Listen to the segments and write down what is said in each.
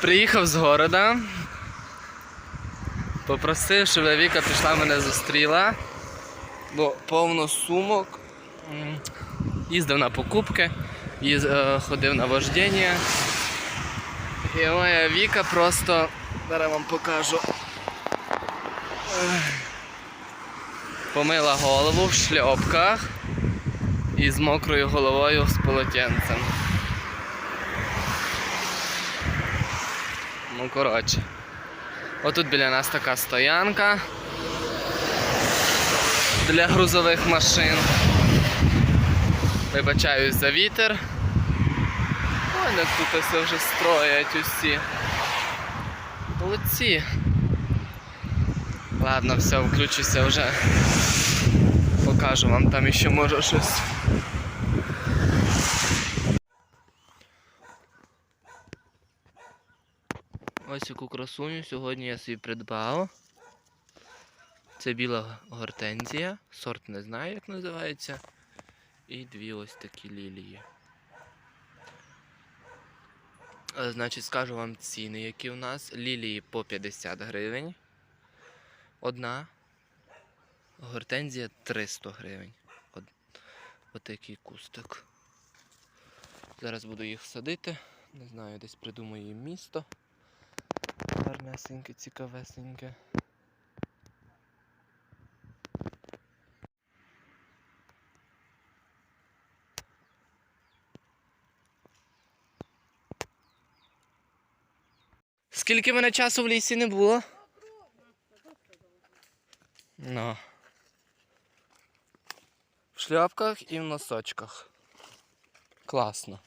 Приїхав з города. Попросив, щоб Віка пішла мене зустріла. Бо повно сумок. Їздив на покупки, їз, е, ходив на вождіння. І моя Віка просто. Зараз вам покажу. Помила голову в шльопках і з мокрою головою з полотенцем. Ну, коротше. Отут біля нас така стоянка для грузових машин. Вибачаюсь за вітер. Ой, як тут все вже строять усі. Молодці. Ладно, все, включуся вже. Покажу вам там ще може щось. Ось яку красуню сьогодні я собі придбав. Це біла гортензія. Сорт не знаю, як називається. І дві ось такі лілії. Е, Значить, скажу вам ціни, які у нас. Лілії по 50 гривень. Одна. Гортензія 300 гривень. От, отакий кустик. Зараз буду їх садити. Не знаю, десь придумаю їм місто. Гарнесеньке, цікавесеньке. Скільки мене часу в лісі не було? Ну. В шляпках і в носочках. Класно.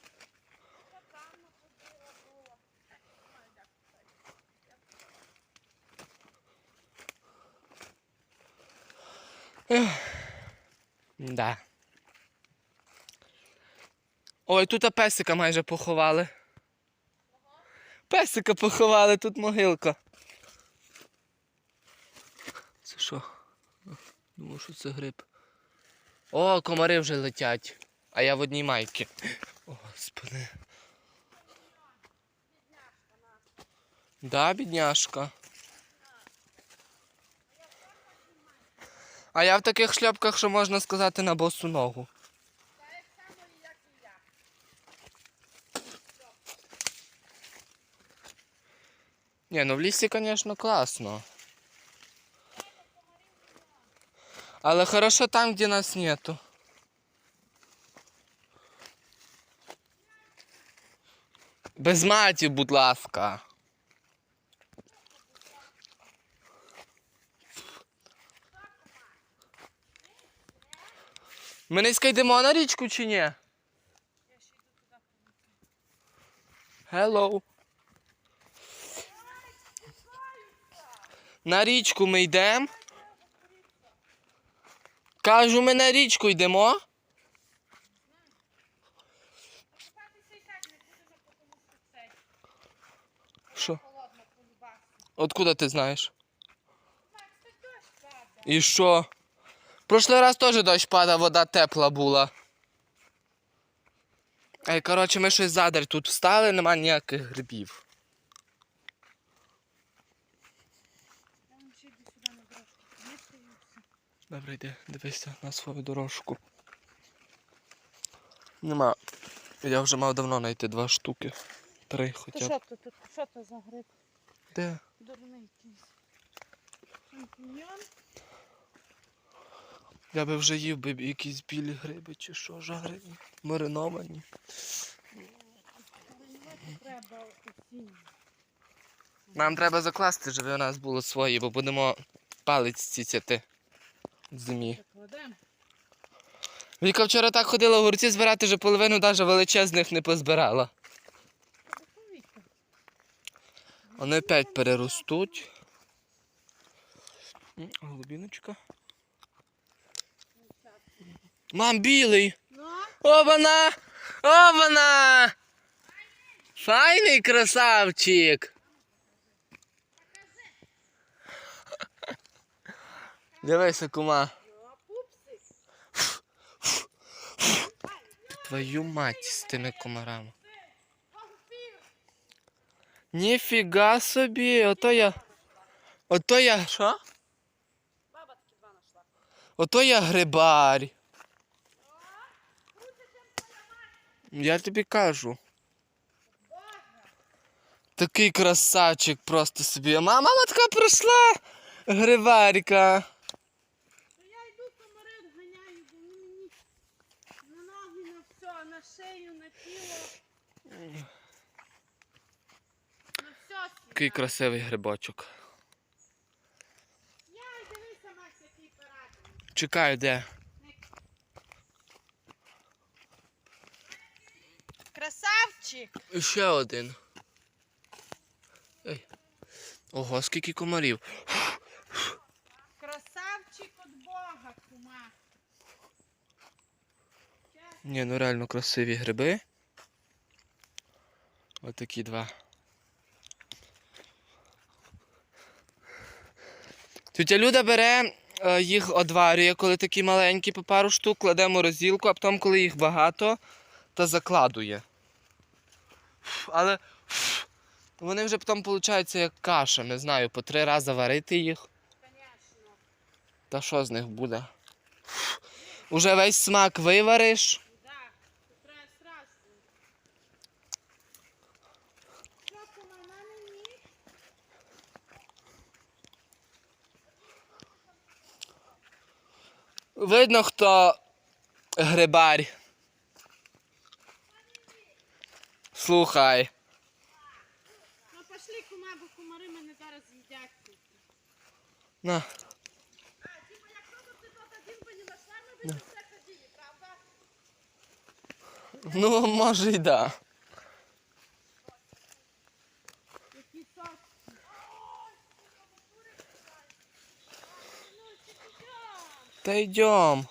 Да. Ой, тут песика майже поховали. Песика поховали, тут могилка. Це що? Думаю, що це гриб. О, комари вже летять. А я в одній майці. О, господи. Да, бідняшка. А я в таких шляпках, що можна сказати, на босу ногу. Ні, ну в лісі, звісно, класно. Але хорошо там, де нас нету. Без матів, будь ласка. Ми низько йдемо на річку чи ні? Я ще йду Hello. На річку ми йдемо. Кажу, ми на річку йдемо. Що? Откуда ти знаєш? І що? Прошлий раз теж дощ падав, вода тепла була. Ей, коротше, ми щось задар тут встали, нема ніяких грибів. Добре, йди, дивися на свою дорожку. Нема. Я вже мав давно знайти два штуки. Три хоча б. що то? Що то за гриб? Де? Дурний якийсь. Шампіньйон? Я би вже їв би якісь білі гриби чи що, жарені, мариновані. Нам треба закласти, щоб у нас було свої, бо будемо палець ціцяти в зимі. Віка вчора так ходила огурці збирати, що половину навіть величезних не позбирала. Вони опять переростуть. Голубіночка. Мам, білий! Ну, Обана! Обана! Файний красавчик! Дивися, кума. Твою мать з тими комарами. Ніфіга собі, ото я. Ото я. Що? Ото я грибар. Я тобі кажу. Такий красавчик просто собі. А мама така прийшла. Грибарка. То я йду комари відганяю, бо мені на ноги, на все, на шию, на тіло. На все Такий красивий грибочок. Я дивися, Макс, який парад. Чекаю, де? Красавчик! Ще один. Ей. Ого, скільки комарів. Красавчик від Бога, кума. Ні, ну реально красиві гриби. Отакі два. Тетя Люда бере е, їх одварює, коли такі маленькі, по пару штук, кладе в морозилку, а потім, коли їх багато, то закладує. Але вони вже потім виходять як каша, не знаю, по три рази варити їх. Та що з них буде? Уже весь смак вивариш. Да. Тут треба Слухай. Ну пошли, кума, бо комари мене зараз з'їдять. тут. На. А, Діма, якщо б ти тут один би не знайшла, ми б все ходили, правда? Ну, може й да. Які соски. Та йдем.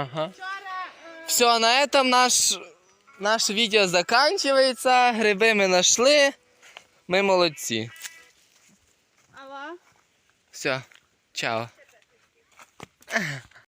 Ага. Е, Все, на этом наш, наше видео заканчивается. Гриби ми знайшли. Ми молодці. Алло. Все, чао.